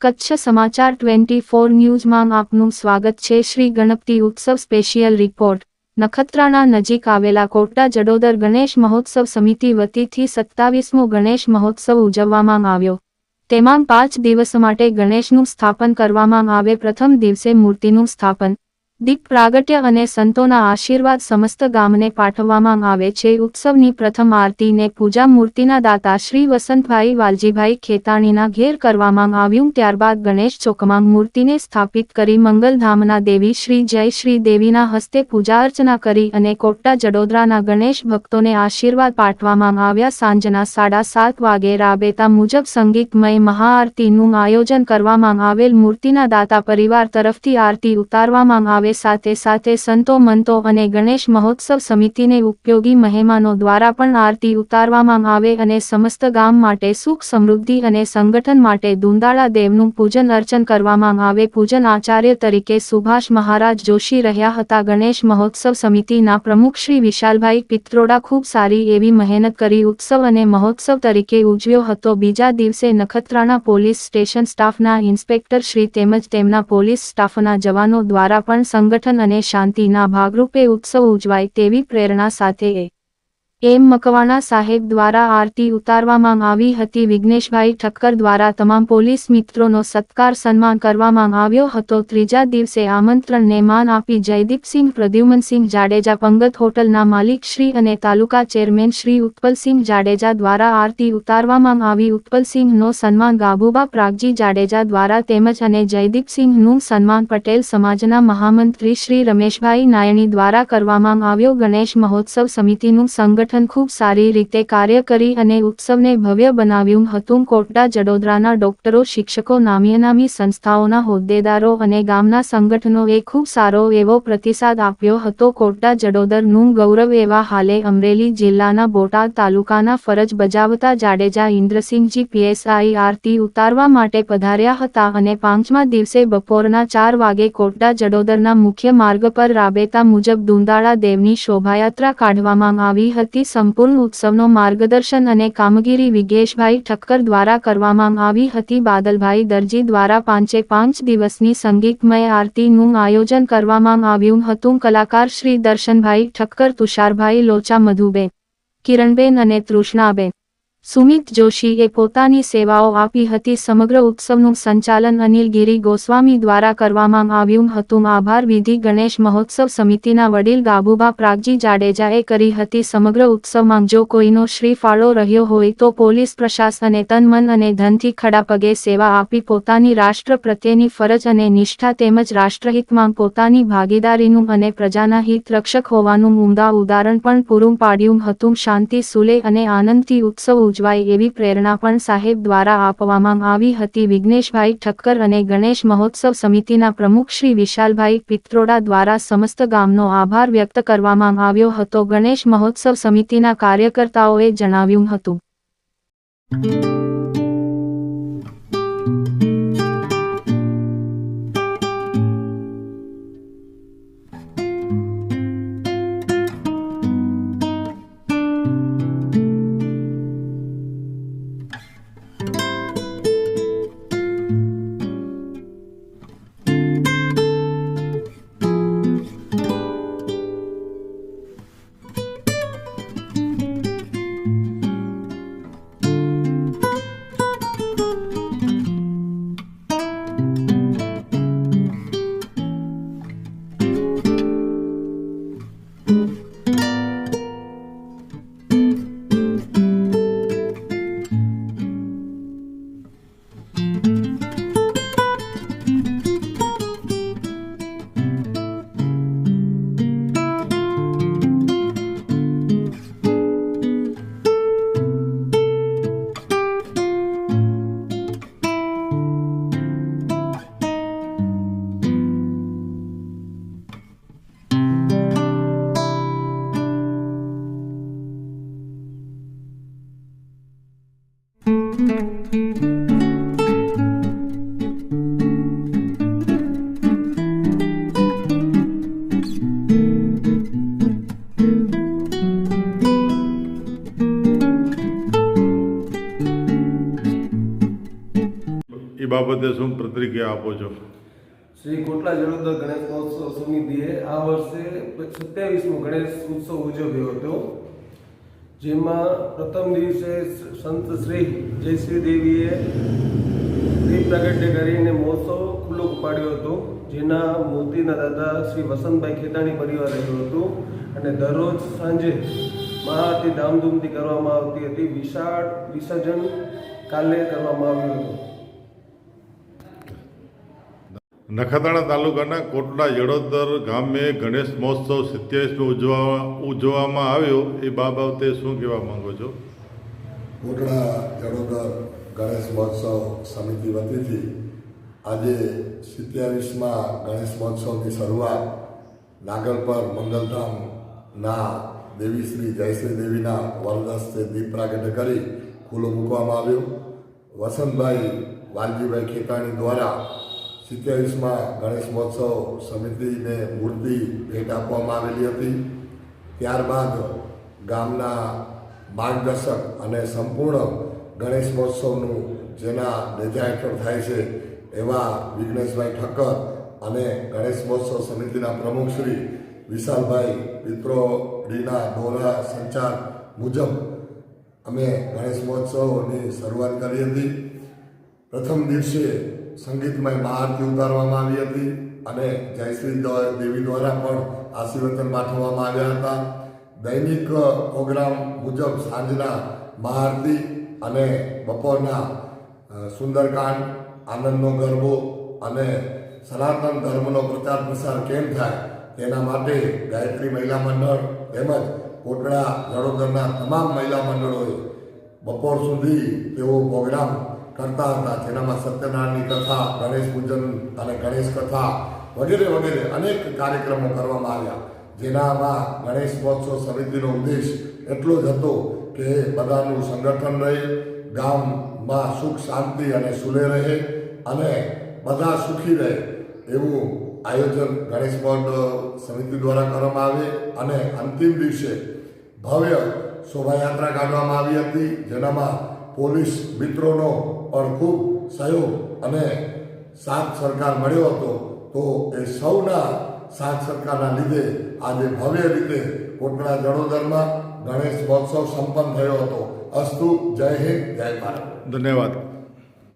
કચ્છ સમાચાર twenty four ન્યૂઝમાં આપનું સ્વાગત છે. શ્રી ગણપતિ ઉત્સવ સ્પેશિયલ રિપોર્ટ. નખત્રાણા નજીક આવેલા કોટા જડોદર ગણેશ મહોત્સવ સમિતિ વતીથી સત્તાવીસમો ગણેશ મહોત્સવ ઉજવવામાં આવ્યો. તેમાં પાંચ દિવસ માટે ગણેશનું સ્થાપન કરવામાં આવે. પ્રથમ દિવસે મૂર્તિનું સ્થાપન. દીપ પ્રાગટ્ય અને સંતોના આશીર્વાદ સમસ્ત ગામને પાઠવવામાં આવે છે. ઉત્સવની પ્રથમ આરતીને પૂજા મૂર્તિના દાતા શ્રી વસંતભાઈ વાલજીભાઈ ખેતાણીના ઘેર કરવામાં આવ્યું. ત્યારબાદ ગણેશ ચોકમાં મૂર્તિને સ્થાપિત કરી મંગલધામના દેવી શ્રી જય શ્રી દેવીના હસ્તે પૂજા અર્ચના કરી અને કોટા જડોદરાના ગણેશ ભક્તોને આશીર્વાદ પાઠવવામાં આવ્યા. સાંજના સાડા સાત વાગે રાબેતા મુજબ સંગીતમય મહાઆરતીનું આયોજન કરવામાં આવેલ મૂર્તિના દાતા પરિવાર તરફથી આરતી ઉતારવામાં આવે સાથે સાથે સંતો, મંતો અને ગણેશ મહોત્સવ સમિતિને ઉપયોગી મહેમાનો દ્વારા પણ આરતી ઉતારવામાં આવે અને સમસ્ત ગામ માટે સુખ સમૃદ્ધિ અને સંગઠન માટે દુંદાળા દેવનું પૂજન અર્ચન કરવામાં આવે. પૂજન આચાર્ય તરીકે સુભાષ મહારાજ જોશી રહ્યા હતા. ગણેશ મહોત્સવ સમિતિના પ્રમુખ શ્રી વિશાલભાઈ પિત્રોડા ખૂબ સારી એવી મહેનત કરી ઉત્સવ અને મહોત્સવ તરીકે ઉજવ્યો હતો. બીજા દિવસે નખત્રાણા પોલીસ સ્ટેશન સ્ટાફના ઇન્સ્પેક્ટર શ્રી તેમજ તેમના પોલીસ સ્ટાફના જવાનો દ્વારા પણ સંગઠન અને શાંતિના ભાગરૂપે ઉત્સવ ઉજવાય તેવી પ્રેરણા સાથે એમ મકવાણા સાહેબ દ્વારા આરતી ઉતારવામાં આવી હતી. વિઘ્નેશભાઈ ઠક્કર દ્વારા તમામ પોલીસ મિત્રોનો સત્કાર સન્માન કરવામાં આવ્યો હતો. ત્રીજા દિવસે આમંત્રણને માન આપી જયદીપસિંહ પ્રદ્યુમનસિંહ જાડેજા પંગત હોટલના માલિક શ્રી અને તાલુકા ચેરમેન શ્રી ઉત્પલસિંહ જાડેજા દ્વારા આરતી ઉતારવામાં આવી. ઉત્પલસિંહનો સન્માન ગાભુબા પ્રાગજી જાડેજા દ્વારા તેમજ અને જયદીપસિંહનું સન્માન પટેલ સમાજના મહામંત્રી શ્રી રમેશભાઈ નાયણી દ્વારા કરવામાં આવ્યો. ગણેશ મહોત્સવ સમિતિનું સંગઠન સંગઠન ખૂબ સારી રીતે કાર્ય કરી અને ઉત્સવને ભવ્ય બનાવ્યું હતું. કોટડા જડોદરાના ડોક્ટરો, શિક્ષકો, નામીઅનામી સંસ્થાઓના હોદ્દેદારો અને ગામના સંગઠનોએ ખૂબ સારો એવો પ્રતિસાદ આપ્યો હતો. કોટડા જડોદરનું ગૌરવ એવા હાલે અમરેલી જિલ્લાના બોટાદ તાલુકાના ફરજ બજાવતા જાડેજા ઇન્દ્રસિંહજી પીએસઆઈ આરતી ઉતારવા માટે પધાર્યા હતા અને પાંચમા દિવસે બપોરના ચાર વાગે કોટડા જડોદરના મુખ્ય માર્ગ પર રાબેતા મુજબ દુંદાળા દેવની શોભાયાત્રા કાઢવામાં આવી હતી. હતી સંપૂર્ણ ઉત્સવનો માર્ગદર્શન અને કામગીરી વિગેશભાઈ ઠક્કર દ્વારા કરવામાં આવી હતી. બાદલભાઈ દરજી દ્વારા પાંચે પાંચ દિવસની સંગીતમય આરતીનું આયોજન કરવામાં આવ્યું હતું. કલાકાર શ્રી દર્શનભાઈ ઠક્કર, તુષારભાઈ લોચા, મધુબેન કિરણબેન અને તૃષ્ણાબેન સુમિત જોશીએ પોતાની સેવાઓ આપી હતી સમગ્ર ઉત્સવનું સંચાલન અનિલ ગિરી ગોસ્વામી દ્વારા કરવામાં આવ્યું હતું. આભાર વિધિ ગણેશ મહોત્સવ સમિતિના વડીલ ગાબુબા પ્રાગજી જાડેજાએ કરી હતી. સમગ્ર ઉત્સવમાં જો કોઈનો શ્રીફાળો રહ્યો હોય તો પોલીસ પ્રશાસને તન, મન અને ધનથી ખડા પગે સેવા આપી પોતાની રાષ્ટ્ર પ્રત્યેની ફરજ અને નિષ્ઠા તેમજ રાષ્ટ્રહિતમાં પોતાની ભાગીદારીનું અને પ્રજાના હિત રક્ષક હોવાનું ઉમદા ઉદાહરણ પણ પૂરું પાડ્યું હતું. શાંતિ સુલે અને આનંદથી ઉત્સવ ઉજવાય એવી પ્રેરણા પણ સાહેબ દ્વારા આપવામાં આવી હતી. વિઘ્નેશભાઈ ઠક્કર અને ગણેશ મહોત્સવ સમિતિના પ્રમુખ શ્રી વિશાલભાઈ પિત્રોડા દ્વારા સમસ્ત ગામનો આભાર વ્યક્ત કરવામાં આવ્યો હતો. ગણેશ મહોત્સવ સમિતિના કાર્યકર્તાઓએ જણાવ્યું હતું. પ્રતિક્રિયા આપો છો. શ્રી કોટલા જળોદર ગણેશ મહોત્સવ સમિતિએ આ વર્ષે સત્યાવીસમો ગણેશ ઉત્સવ ઉજવ્યો હતો. જેમાં પ્રથમ દિવસે સંત શ્રી જયશ્રી દેવીએ દીપ પ્રગટ્ય કરીને મહોત્સવ ખુલ્લો પાડ્યો હતો, જેના મૂર્તિના દાદા શ્રી વસંતભાઈ ખેતાણી પરિવાર રહ્યું હતું અને દરરોજ સાંજે મહાઆરતી ધામધૂમથી કરવામાં આવતી હતી. વિશાળ વિસર્જન કાલે કરવામાં આવ્યું હતું. નખત્રાણા તાલુકાના કોટડા જડોદર ગામે ગણેશ મહોત્સવ સત્યાવીસમો ઉજવા ઉજવવામાં આવ્યો. એ બાબતે શું કહેવા માંગો છો? કોટડા જડોદર ગણેશ મહોત્સવ સમિતિ વતીથી આજે સિત્યાવીસમાં ગણેશ મહોત્સવની શરૂઆત નાગલપર મંગલધામના દેવી શ્રી જયશ્રી દેવીના વરદસ્તે દીપ પ્રાગટ્ય કરી ખુલ્લો મૂકવામાં આવ્યો. વસંતભાઈ વાલજીભાઈ ખેતાણી દ્વારા સિત્યાવીસમાં ગણેશ મહોત્સવ સમિતિને મૂર્તિ ભેટ આપવામાં આવેલી હતી. ત્યારબાદ ગામના માર્ગદર્શક અને સંપૂર્ણ ગણેશ મહોત્સવનું જેના નેજા હેઠળ થાય છે એવા વિઘ્નેશભાઈ ઠક્કર અને ગણેશ મહોત્સવ સમિતિના પ્રમુખ શ્રી વિશાલભાઈ પિત્રોડીના ડોલા સંચાર મુજબ અમે ગણેશ મહોત્સવની શરૂઆત કરી હતી. પ્રથમ દિવસે સંગીતમય મહારતી ઉતારવામાં આવી હતી અને જયશ્રી દેવી દ્વારા પણ આશીર્વચન પાઠવવામાં આવ્યા હતા. દૈનિક પ્રોગ્રામ મુજબ સાંજના મહારતી અને બપોરના સુંદરકાંડ, આનંદનો ગરબો અને સનાતન ધર્મનો પ્રચાર પ્રસાર કેમ થાય તેના માટે ગાયત્રી મહિલા મંડળ તેમજ કોટડા જડોદરના તમામ મહિલા મંડળોએ બપોર સુધી તેઓ પ્રોગ્રામ કરતા હતા. જેનામાં સત્યનારાયણની કથા, ગણેશ પૂજન અને ગણેશ કથા વગેરે વગેરે અનેક કાર્યક્રમો કરવામાં આવ્યા. જેનામાં ગણેશ મહોત્સવ સમિતિનો ઉદ્દેશ એટલો જ હતો કે બધાનું સંગઠન રહે, ગામમાં સુખ, શાંતિ અને સુલે રહે અને બધા સુખી રહે એવું આયોજન ગણેશ મહોત્સવ સમિતિ દ્વારા કરવામાં આવે અને અંતિમ દિવસે ભવ્ય શોભાયાત્રા કાઢવામાં આવી હતી. જેનામાં પોલીસ મિત્રોનો પણ ખૂબ સહયોગ અને સાથ સરકાર મળ્યો હતો, તો એ સૌના સાથ સરકારના લીધે આજે ભવ્ય રીતે કોટડા જડોદરમાં ગણેશ મહોત્સવ સંપન્ન થયો હતો. અસ્તુ, જય હિન્દ, જય ભારત. ધન્યવાદ.